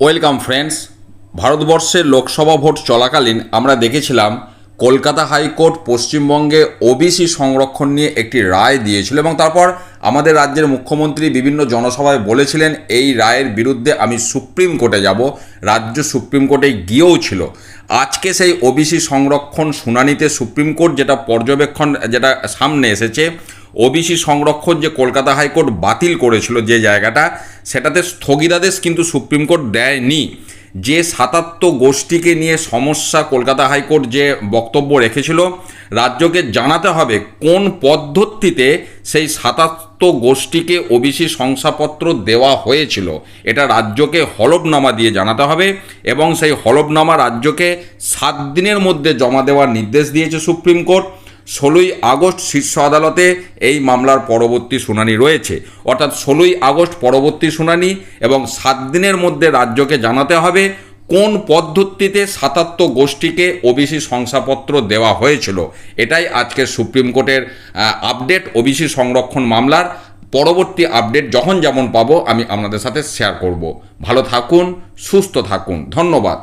Welcome friends, ভারতবর্ষের Lok Sabha vote চলাকালীন আমরা দেখেছিলাম কলকাতা হাইকোর্ট পশ্চিমবঙ্গে ওবিসি সংরক্ষণ নিয়ে একটি রায় দিয়েছিল এবং তারপর আমাদের রাজ্যের মুখ্যমন্ত্রী বিভিন্ন জনসভায় বলেছিলেন, এই রায়ের বিরুদ্ধে আমি সুপ্রিম কোর্টে যাব। রাজ্য সুপ্রিম কোর্টে গিয়েও ছিল। আজকে সেই ওবিসি সংরক্ষণ শুনানিতে সুপ্রিম কোর্ট যেটা পর্যবেক্ষণ, যেটা সামনে এসেছে ওবিসি সংরক্ষণ যে কলকাতা হাইকোর্ট বাতিল করেছিল যে জায়গাটা, সেটাতে স্থগিতাদেশ কিন্তু সুপ্রিম কোর্ট দেয়নি। যে সাতাত্তর গোষ্ঠীকে নিয়ে সমস্যা কলকাতা হাইকোর্ট যে বক্তব্য রেখেছিল, রাজ্যকে জানাতে হবে কোন পদ্ধতিতে সেই সাতাত্তর গোষ্ঠীকে ওবিসি শংসাপত্র দেওয়া হয়েছিল। এটা রাজ্যকে হলফনামা দিয়ে জানাতে হবে এবং সেই হলফনামা রাজ্যকে সাত দিনের মধ্যে জমা দেওয়ার নির্দেশ দিয়েছে সুপ্রিম কোর্ট। ষোলোই আগস্ট শীর্ষ আদালতে এই মামলার পরবর্তী শুনানি রয়েছে। অর্থাৎ ষোলোই আগস্ট পরবর্তী শুনানি এবং সাত দিনের মধ্যে রাজ্যকে জানাতে হবে কোন পদ্ধতিতে সাতাত্তর গোষ্ঠীকে ওবিসি শংসাপত্র দেওয়া হয়েছিল। এটাই আজকের সুপ্রিম কোর্টের আপডেট ওবিসি সংরক্ষণ মামলার পরবর্তী আপডেট যখন যেমন পাবো আমি আপনাদের সাথে শেয়ার করব। ভালো থাকুন, সুস্থ থাকুন। ধন্যবাদ।